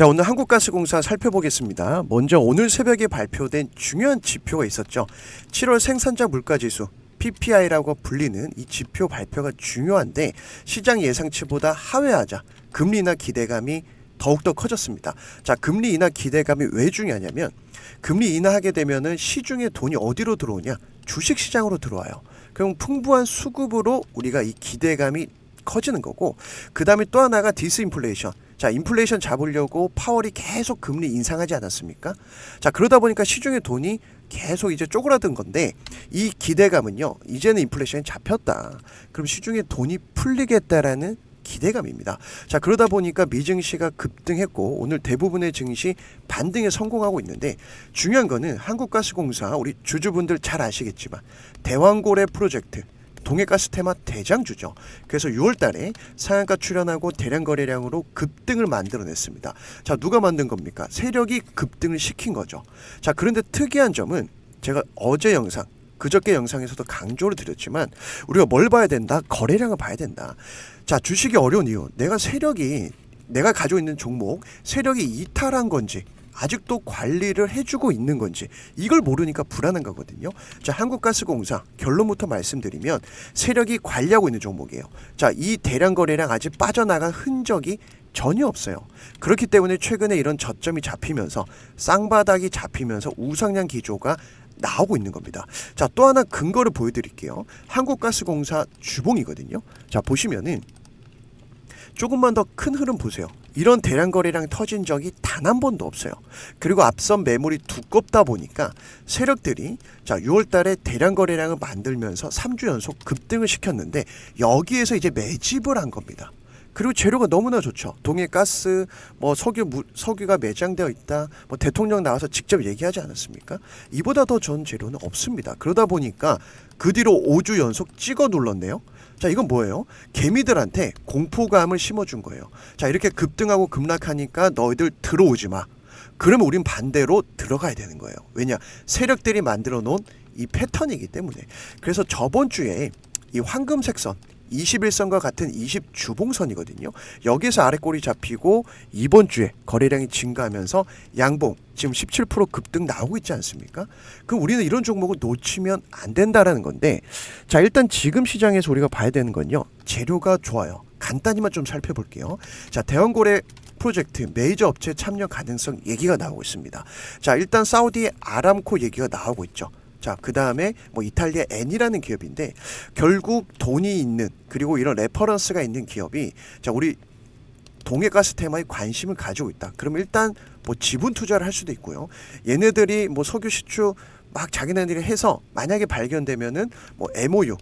자, 오늘 한국가스공사 살펴보겠습니다. 먼저 오늘 새벽에 발표된 중요한 지표가 있었죠. 7월 생산자 물가지수 PPI라고 불리는 이 지표 발표가 중요한데 시장 예상치보다 하회하자 금리 인하 기대감이 더욱더 커졌습니다. 자, 금리 인하 기대감이 왜 중요하냐면 금리 인하하게 되면은 시중에 돈이 어디로 들어오냐? 주식 시장으로 들어와요. 그럼 풍부한 수급으로 우리가 이 기대감이 커지는 거고 그다음에 또 하나가 디스인플레이션. 자, 인플레이션 잡으려고 파월이 계속 금리 인상하지 않았습니까? 자, 그러다 보니까 시중에 돈이 계속 이제 쪼그라든 건데 이 기대감은요. 이제는 인플레이션이 잡혔다. 그럼 시중에 돈이 풀리겠다라는 기대감입니다. 자, 그러다 보니까 미증시가 급등했고 오늘 대부분의 증시 반등에 성공하고 있는데 중요한 거는 한국가스공사 우리 주주분들 잘 아시겠지만 대왕고래 프로젝트 동해가스 테마 대장주죠. 그래서 6월 달에 상한가 출현하고 대량 거래량으로 급등을 만들어냈습니다. 자, 누가 만든 겁니까? 세력이 급등을 시킨 거죠. 자, 그런데 특이한 점은 제가 어제 영상 그저께 영상에서도 강조를 드렸지만 우리가 뭘 봐야 된다? 거래량을 봐야 된다. 자, 주식이 어려운 이유. 내가 세력이 내가 가지고 있는 종목 세력이 이탈한 건지 아직도 관리를 해주고 있는 건지 이걸 모르니까 불안한 거거든요. 자, 한국가스공사 결론부터 말씀드리면 세력이 관리하고 있는 종목이에요. 자, 이 대량 거래량 아직 빠져나간 흔적이 전혀 없어요. 그렇기 때문에 최근에 이런 저점이 잡히면서 쌍바닥이 잡히면서 우상향 기조가 나오고 있는 겁니다. 자, 또 하나 근거를 보여드릴게요. 한국가스공사 주봉이거든요. 자, 보시면은 조금만 더 큰 흐름 보세요. 이런 대량 거래량 터진 적이 단 한 번도 없어요. 그리고 앞선 매물이 두껍다 보니까 세력들이 자 6월 달에 대량 거래량을 만들면서 3주 연속 급등을 시켰는데 여기에서 이제 매집을 한 겁니다. 그리고 재료가 너무나 좋죠. 동해 가스, 뭐 석유 무, 석유가 매장되어 있다. 뭐 대통령 나와서 직접 얘기하지 않았습니까? 이보다 더 좋은 재료는 없습니다. 그러다 보니까 그 뒤로 5주 연속 찍어 눌렀네요. 자, 이건 뭐예요? 개미들한테 공포감을 심어준 거예요. 자, 이렇게 급등하고 급락하니까 너희들 들어오지 마. 그러면 우린 반대로 들어가야 되는 거예요. 왜냐? 세력들이 만들어 놓은 이 패턴이기 때문에. 그래서 저번 주에 이 황금색 선 21선과 같은 20주봉선이거든요. 여기서 아래 꼬리 잡히고 이번 주에 거래량이 증가하면서 양봉 지금 17% 급등 나오고 있지 않습니까? 그럼 우리는 이런 종목을 놓치면 안 된다라는 건데 자 일단 지금 시장에서 우리가 봐야 되는 건요 재료가 좋아요. 간단히만 좀 살펴볼게요. 자 대왕고래 프로젝트 메이저 업체 참여 가능성 얘기가 나오고 있습니다. 자 일단 사우디의 아람코 얘기가 나오고 있죠. 자, 그 다음에 뭐 이탈리아 N이라는 기업인데 결국 돈이 있는 그리고 이런 레퍼런스가 있는 기업이 자, 우리 동해가스 테마에 관심을 가지고 있다. 그러면 일단 뭐 지분 투자를 할 수도 있고요. 얘네들이 뭐 석유 시추 막 자기네들이 해서 만약에 발견되면은 뭐 MOU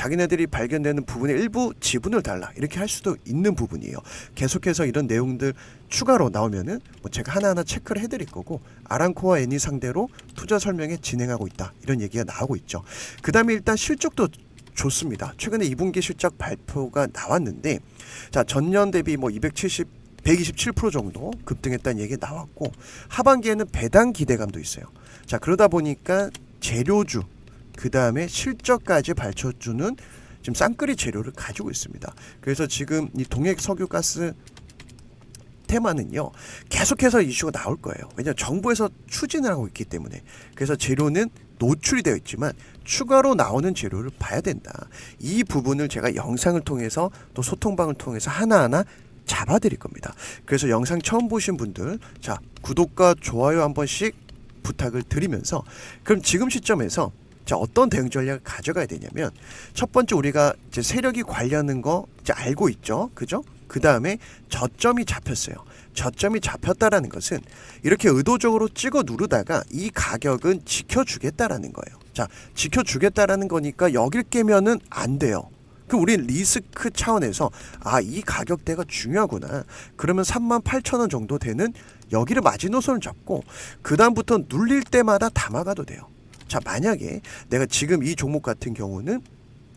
자기네들이 발견되는 부분의 일부 지분을 달라 이렇게 할 수도 있는 부분이에요. 계속해서 이런 내용들 추가로 나오면은 뭐 제가 하나하나 체크를 해드릴 거고 아랑코와 애니 상대로 투자 설명회 진행하고 있다 이런 얘기가 나오고 있죠. 그 다음에 일단 실적도 좋습니다. 최근에 2분기 실적 발표가 나왔는데 자 전년 대비 뭐 270, 127% 정도 급등했다는 얘기가 나왔고 하반기에는 배당 기대감도 있어요. 자 그러다 보니까 재료주 그 다음에 실적까지 밝혀주는 지금 쌍끌이 재료를 가지고 있습니다. 그래서 지금 이 동해 석유가스 테마는요 계속해서 이슈가 나올 거예요. 왜냐 정부에서 추진을 하고 있기 때문에 그래서 재료는 노출이 되어 있지만 추가로 나오는 재료를 봐야 된다. 이 부분을 제가 영상을 통해서 또 소통방을 통해서 하나하나 잡아드릴 겁니다. 그래서 영상 처음 보신 분들 자 구독과 좋아요 한 번씩 부탁을 드리면서 그럼 지금 시점에서 자 어떤 대응 전략을 가져가야 되냐면 첫 번째 우리가 이제 세력이 관리하는 거 이제 알고 있죠, 그죠? 그 다음에 저점이 잡혔어요. 저점이 잡혔다라는 것은 이렇게 의도적으로 찍어 누르다가 이 가격은 지켜주겠다라는 거예요. 자, 지켜주겠다라는 거니까 여길 깨면은 안 돼요. 그럼 우리 리스크 차원에서 아 이 가격대가 중요하구나. 그러면 3만 8천 원 정도 되는 여기를 마지노선을 잡고 그 다음부터 눌릴 때마다 담아가도 돼요. 자 만약에 내가 지금 이 종목 같은 경우는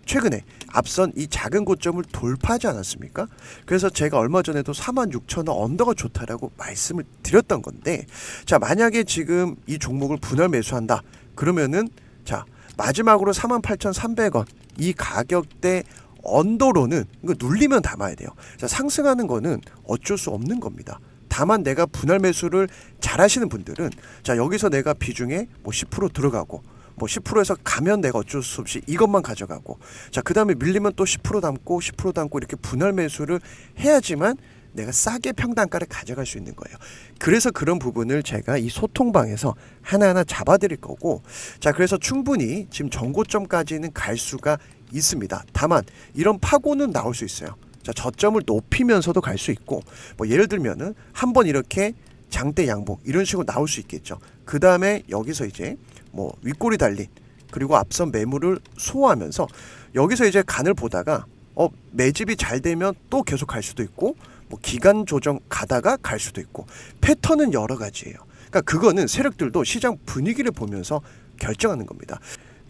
최근에 앞선 이 작은 고점을 돌파하지 않았습니까? 그래서 제가 얼마 전에도 4만 6천 원 언더가 좋다라고 말씀을 드렸던 건데 자 만약에 지금 이 종목을 분할 매수한다 그러면은 자 마지막으로 4만 8,300원 이 가격대 언더로는 이거 눌리면 담아야 돼요. 자 상승하는 거는 어쩔 수 없는 겁니다. 다만 내가 분할 매수를 잘 하시는 분들은 자 여기서 내가 비중에 뭐 10% 들어가고 뭐 10%에서 가면 내가 어쩔 수 없이 이것만 가져가고 자 그다음에 밀리면 또 10% 담고 10% 담고 이렇게 분할 매수를 해야지만 내가 싸게 평단가를 가져갈 수 있는 거예요. 그래서 그런 부분을 제가 이 소통방에서 하나하나 잡아드릴 거고 자 그래서 충분히 지금 정고점까지는 갈 수가 있습니다. 다만 이런 파고는 나올 수 있어요. 자 저점을 높이면서도 갈 수 있고 뭐 예를 들면은 한 번 이렇게 장대 양봉 이런 식으로 나올 수 있겠죠. 그 다음에 여기서 이제 뭐 윗골이 달린 그리고 앞선 매물을 소화하면서 여기서 이제 간을 보다가 어 매집이 잘 되면 또 계속 갈 수도 있고 뭐 기간 조정 가다가 갈 수도 있고 패턴은 여러 가지예요. 그러니까 그거는 세력들도 시장 분위기를 보면서 결정하는 겁니다.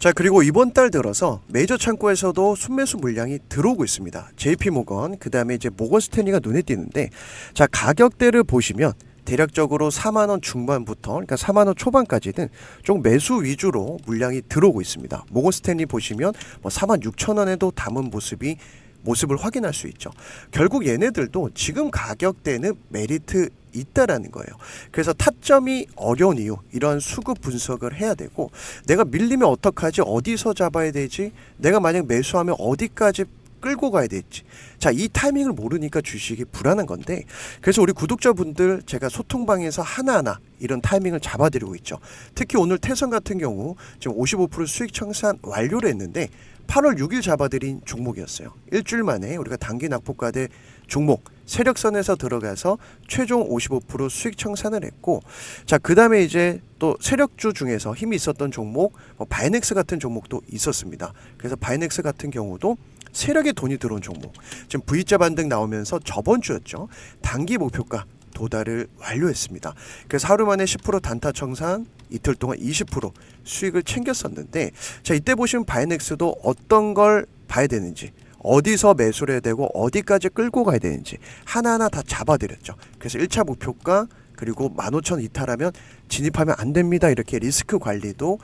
자 그리고 이번 달 들어서 메이저 창고에서도 순매수 물량이 들어오고 있습니다. JP 모건 그 다음에 이제 모건 스탠리가 눈에 띄는데 자 가격대를 보시면 대략적으로 4만 원 중반부터 그러니까 4만 원 초반까지는 좀 매수 위주로 물량이 들어오고 있습니다. 모건 스탠리 보시면 뭐 4만 6천 원에도 담은 모습이 모습을 확인할 수 있죠. 결국 얘네들도 지금 가격대는 메리트 있다라는 거예요. 그래서 타점이 어려운 이유 이런 수급 분석을 해야 되고 내가 밀리면 어떡하지 어디서 잡아야 되지 내가 만약 매수하면 어디까지 끌고 가야 될지. 자 이 타이밍을 모르니까 주식이 불안한 건데 그래서 우리 구독자분들 제가 소통방에서 하나하나 이런 타이밍을 잡아드리고 있죠. 특히 오늘 태선 같은 경우 지금 55% 수익 청산 완료를 했는데 8월 6일 잡아드린 종목이었어요. 일주일 만에 우리가 단기 낙폭과대 종목 세력선에서 들어가서 최종 55% 수익 청산을 했고 자 그다음에 이제 또 세력주 중에서 힘이 있었던 종목 뭐 바이넥스 같은 종목도 있었습니다. 그래서 바이넥스 같은 경우도 세력의 돈이 들어온 종목 지금 V자 반등 나오면서 저번 주였죠 단기 목표가 도달을 완료했습니다. 그래서 하루 만에 10% 단타 청산 이틀 동안 20% 수익을 챙겼었는데 자 이때 보시면 바이넥스도 어떤 걸 봐야 되는지 어디서 매수를 해야 되고 어디까지 끌고 가야 되는지 하나하나 다 잡아드렸죠. 그래서 1차 목표가 그리고 15,000 이탈하면 진입하면 안 됩니다. 이렇게 리스크 관리도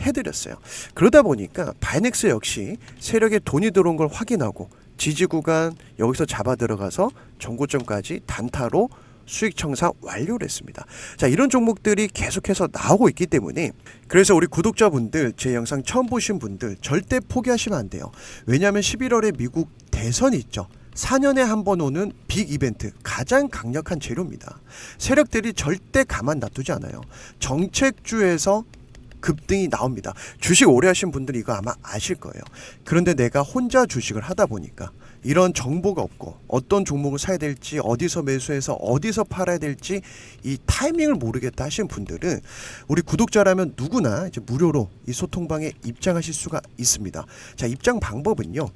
해드렸어요. 그러다 보니까 바이넥스 역시 세력의 돈이 들어온 걸 확인하고 지지 구간 여기서 잡아 들어가서 정고점까지 단타로 수익 청산 완료를 했습니다. 자, 이런 종목들이 계속해서 나오고 있기 때문에 그래서 우리 구독자분들 제 영상 처음 보신 분들 절대 포기하시면 안 돼요. 왜냐하면 11월에 미국 대선이 있죠. 4년에 한 번 오는 빅 이벤트 가장 강력한 재료입니다. 세력들이 절대 가만 놔두지 않아요. 정책주에서 급등이 나옵니다. 주식 오래 하신 분들이 이거 아마 아실 거예요. 그런데 내가 혼자 주식을 하다 보니까 이런 정보가 없고 어떤 종목을 사야 될지 어디서 매수해서 어디서 팔아야 될지 이 타이밍을 모르겠다 하시는 분들은 우리 구독자라면 누구나 이제 무료로 이 소통방에 입장하실 수가 있습니다. 자, 입장 방법은요.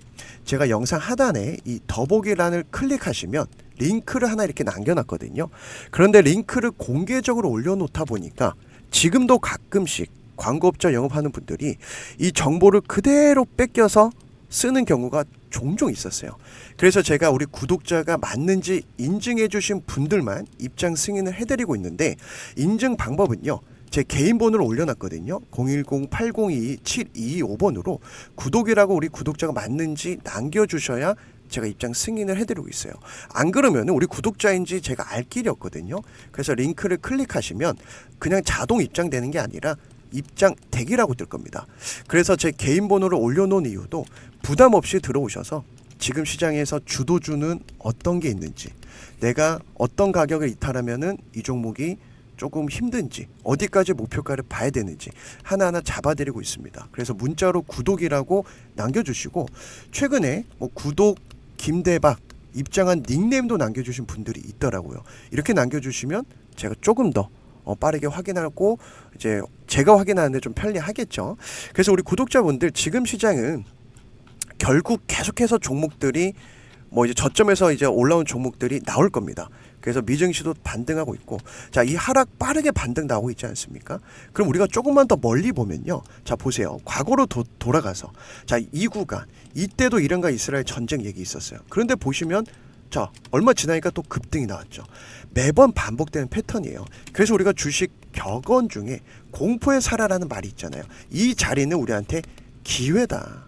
제가 영상 하단에 이 더보기란을 클릭하시면 링크를 하나 이렇게 남겨놨거든요. 그런데 링크를 공개적으로 올려놓다 보니까 지금도 가끔씩 광고업자 영업하는 분들이 이 정보를 그대로 뺏겨서 쓰는 경우가 종종 있었어요. 그래서 제가 우리 구독자가 맞는지 인증해 주신 분들만 입장 승인을 해드리고 있는데 인증 방법은요. 제 개인 번호를 올려놨거든요. 010-8022-7225번으로 구독이라고 우리 구독자가 맞는지 남겨주셔야 제가 입장 승인을 해드리고 있어요. 안 그러면 우리 구독자인지 제가 알 길이 없거든요. 그래서 링크를 클릭하시면 그냥 자동 입장되는 게 아니라 입장 대기라고 뜰 겁니다. 그래서 제 개인 번호를 올려놓은 이유도 부담 없이 들어오셔서 지금 시장에서 주도주는 어떤 게 있는지 내가 어떤 가격을 이탈하면은 이 종목이 조금 힘든지 어디까지 목표가를 봐야 되는지 하나하나 잡아드리고 있습니다. 그래서 문자로 구독이라고 남겨주시고 최근에 뭐 구독 김대박 입장한 닉네임도 남겨주신 분들이 있더라고요. 이렇게 남겨주시면 제가 조금 더 어, 빠르게 확인하고 이제 제가 확인하는데 좀 편리하겠죠. 그래서 우리 구독자분들 지금 시장은 결국 계속해서 종목들이 뭐 이제 저점에서 이제 올라온 종목들이 나올 겁니다. 그래서 미증시도 반등하고 있고 자 이 하락 빠르게 반등 나오고 있지 않습니까? 그럼 우리가 조금만 더 멀리 보면요. 자 보세요. 과거로 도, 돌아가서 자 이 구간 이때도 이란과 이스라엘 전쟁 얘기 있었어요. 그런데 보시면 자 얼마 지나니까 또 급등이 나왔죠. 매번 반복되는 패턴이에요. 그래서 우리가 주식 격언 중에 공포에 살아라는 말이 있잖아요. 이 자리는 우리한테 기회다.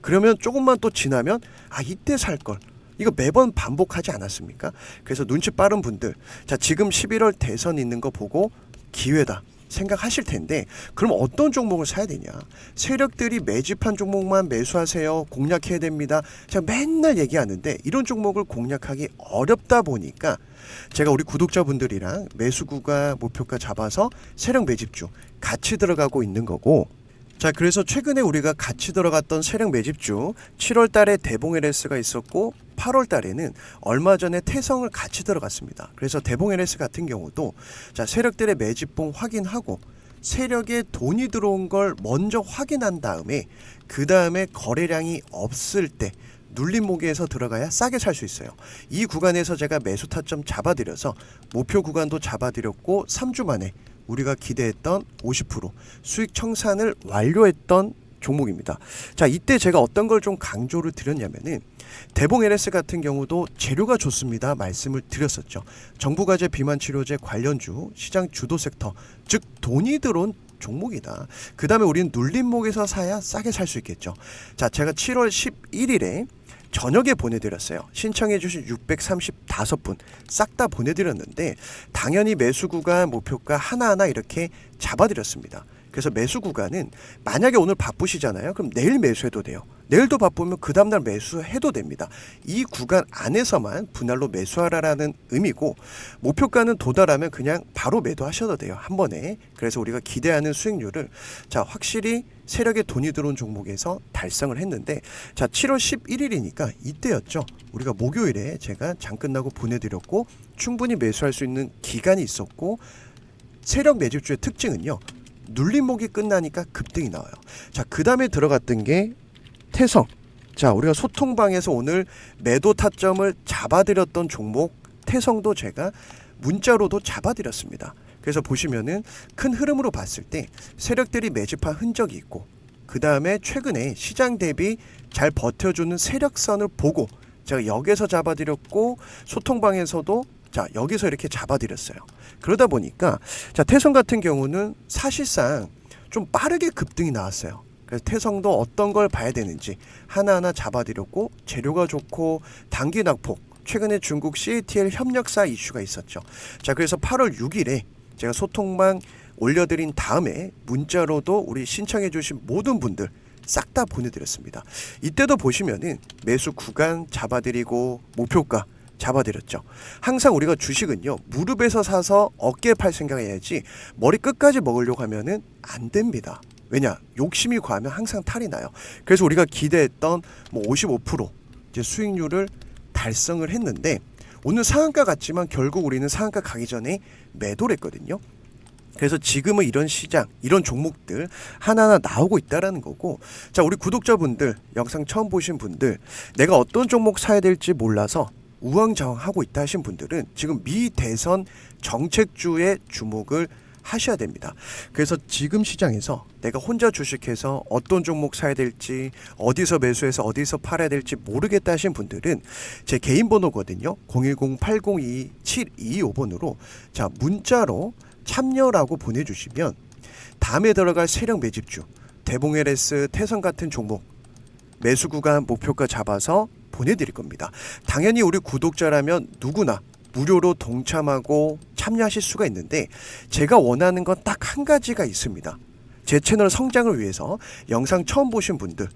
그러면 조금만 또 지나면 아 이때 살 걸. 이거 매번 반복하지 않았습니까? 그래서 눈치 빠른 분들, 자 지금 11월 대선 있는 거 보고 기회다. 생각하실 텐데 그럼 어떤 종목을 사야 되냐? 세력들이 매집한 종목만 매수하세요 공략해야 됩니다. 제가 맨날 얘기하는데 이런 종목을 공략하기 어렵다 보니까 제가 우리 구독자분들이랑 매수구가 목표가 잡아서 세력 매집주 같이 들어가고 있는 거고 자 그래서 최근에 우리가 같이 들어갔던 세력 매집주 7월 달에 대봉 LS가 있었고 8월 달에는 얼마 전에 태성을 같이 들어갔습니다. 그래서 대봉 LS 같은 경우도 자 세력들의 매집봉 확인하고 세력에 돈이 들어온 걸 먼저 확인한 다음에 그 다음에 거래량이 없을 때 눌린 모기에서 들어가야 싸게 살 수 있어요. 이 구간에서 제가 매수 타점 잡아드려서 목표 구간도 잡아드렸고 3주 만에 우리가 기대했던 50% 수익 청산을 완료했던 종목입니다. 자, 이때 제가 어떤 걸 좀 강조를 드렸냐면은 대봉 LS 같은 경우도 재료가 좋습니다. 말씀을 드렸었죠. 정부과제 비만 치료제 관련주 시장 주도 섹터 즉 돈이 들어온 종목이다. 그 다음에 우리는 눌림목에서 사야 싸게 살 수 있겠죠. 자, 제가 7월 11일에 저녁에 보내드렸어요. 신청해주신 635분 싹 다 보내드렸는데 당연히 매수 구간 목표가 하나하나 이렇게 잡아드렸습니다. 그래서 매수 구간은 만약에 오늘 바쁘시잖아요. 그럼 내일 매수해도 돼요. 내일도 바쁘면 그 다음날 매수해도 됩니다. 이 구간 안에서만 분할로 매수하라라는 의미고 목표가는 도달하면 그냥 바로 매도하셔도 돼요. 한 번에. 그래서 우리가 기대하는 수익률을 자 확실히 세력에 돈이 들어온 종목에서 달성을 했는데 자 7월 11일이니까 이때였죠. 우리가 목요일에 제가 장 끝나고 보내드렸고 충분히 매수할 수 있는 기간이 있었고 세력 매집주의 특징은요. 눌림목이 끝나니까 급등이 나와요. 자, 그 다음에 들어갔던 게 태성. 자, 우리가 소통방에서 오늘 매도 타점을 잡아드렸던 종목 태성도 제가 문자로도 잡아드렸습니다. 그래서 보시면은 큰 흐름으로 봤을 때 세력들이 매집한 흔적이 있고 그 다음에 최근에 시장 대비 잘 버텨주는 세력선을 보고 제가 여기서 잡아드렸고 소통방에서도 자 여기서 이렇게 잡아드렸어요. 그러다 보니까 자 태성 같은 경우는 사실상 좀 빠르게 급등이 나왔어요. 그래서 태성도 어떤 걸 봐야 되는지 하나하나 잡아드렸고 재료가 좋고 단기 낙폭 최근에 중국 CATL 협력사 이슈가 있었죠. 자 그래서 8월 6일에 제가 소통방 올려드린 다음에 문자로도 우리 신청해주신 모든 분들 싹 다 보내드렸습니다. 이때도 보시면은 매수 구간 잡아드리고 목표가 잡아드렸죠. 항상 우리가 주식은요 무릎에서 사서 어깨에 팔 생각해야지 머리 끝까지 먹으려고 하면은 안 됩니다. 왜냐 욕심이 과하면 항상 탈이 나요. 그래서 우리가 기대했던 뭐 55% 이제 수익률을 달성을 했는데 오늘 상한가 같지만 결국 우리는 상한가 가기 전에 매도를 했거든요. 그래서 지금은 이런 시장, 이런 종목들 하나하나 나오고 있다라는 거고, 자, 우리 구독자분들, 영상 처음 보신 분들, 내가 어떤 종목 사야 될지 몰라서 우왕좌왕하고 있다 하신 분들은 지금 미 대선 정책주에 주목을 하셔야 됩니다. 그래서 지금 시장에서 내가 혼자 주식해서 어떤 종목 사야 될지 어디서 매수해서 어디서 팔아야 될지 모르겠다 하신 분들은 제 개인 번호거든요. 010-802-7225번으로 자 문자로 참여라고 보내주시면 다음에 들어갈 세력 매집주 대봉 LS 태선 같은 종목 매수 구간 목표가 잡아서 보내드릴 겁니다. 당연히 우리 구독자라면 누구나 무료로 동참하고 참여하실 수가 있는데 제가 원하는 건 딱 한 가지가 있습니다. 제 채널 성장을 위해서 영상 처음 보신 분들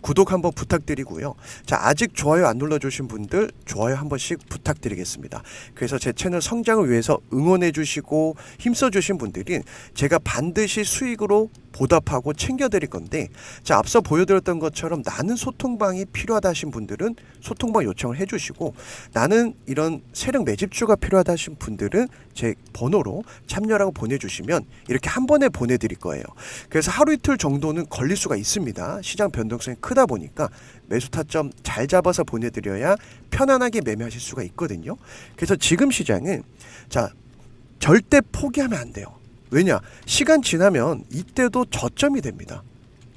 구독 한번 부탁드리고요. 자, 아직 좋아요 안 눌러주신 분들 좋아요 한 번씩 부탁드리겠습니다. 그래서 제 채널 성장을 위해서 응원해 주시고 힘써 주신 분들은 제가 반드시 수익으로 보답하고 챙겨드릴 건데 자 앞서 보여드렸던 것처럼 나는 소통방이 필요하다 하신 분들은 소통방 요청을 해주시고 나는 이런 세력 매집주가 필요하다 하신 분들은 제 번호로 참여라고 보내주시면 이렇게 한 번에 보내드릴 거예요. 그래서 하루 이틀 정도는 걸릴 수가 있습니다. 시장 변동성이 크다 보니까 매수 타점 잘 잡아서 보내드려야 편안하게 매매하실 수가 있거든요. 그래서 지금 시장은 자 절대 포기하면 안 돼요. 왜냐 시간 지나면 이때도 저점이 됩니다.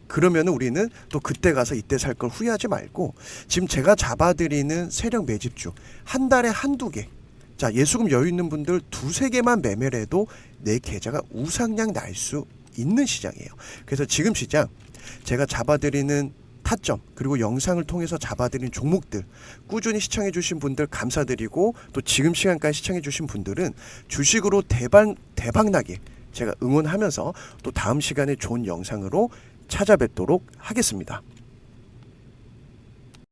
그러면 우리는 또 그때 가서 이때 살 걸 후회하지 말고 지금 제가 잡아드리는 세력 매집주 한 달에 한두 개. 자 예수금 여유 있는 분들 두세 개만 매매를 해도 내 계좌가 우상향 날 수 있는 시장이에요. 그래서 지금 시장 제가 잡아드리는 타점 그리고 영상을 통해서 잡아드린 종목들 꾸준히 시청해 주신 분들 감사드리고 또 지금 시간까지 시청해 주신 분들은 주식으로 대박 대박 나게 제가 응원하면서 또 다음 시간에 좋은 영상으로 찾아뵙도록 하겠습니다.